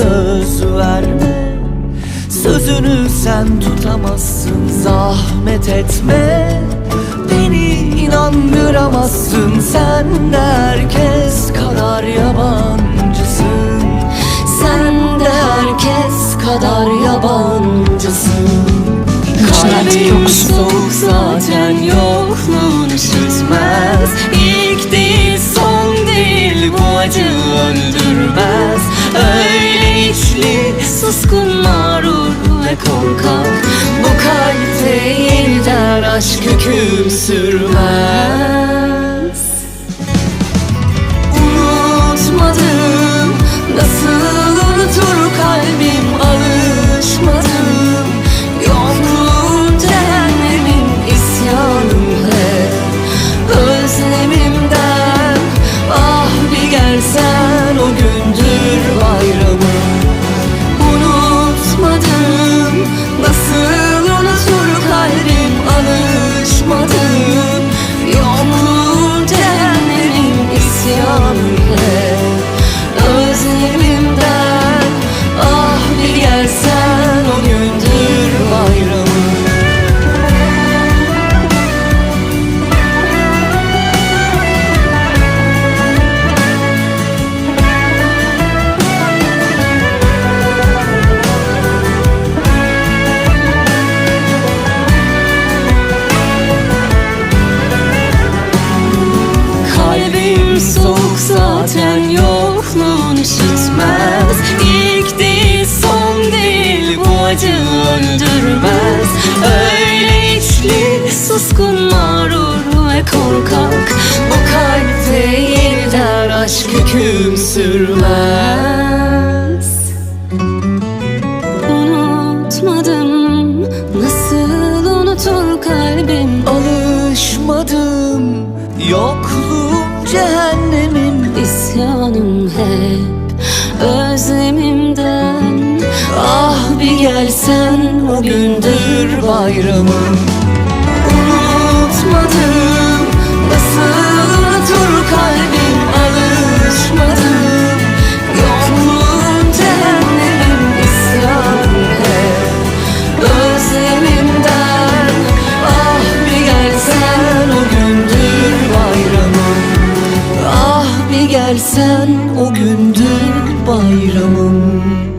Söz verme. Sözünü sen tutamazsın Zahmet etme. Beni inandıramazsın Sen de herkes kadar yabancısın. Sen de herkes kadar yabancısın korkak Bu kalp değil der aşk hüküm sürmez üşütmez İlk değil son değil bu acı öldürmez. Öyle içli suskun mağrur ve korkak. Bu kalp değil der aşk hüküm sürmez. Unutmadım Nasıl unutur kalbim? Alışmadım yokluğum cehennemim İsyanım hep özlemimden. Ah bir gelsen o gündür bayramım Unutmadım nasıl unutur kalbim alışmadım. Yokluğun cehennemim isyanım hep Özlemimden. Ah bir gelsen o gündür bayramım Ah bir gelsen o gündür bayramım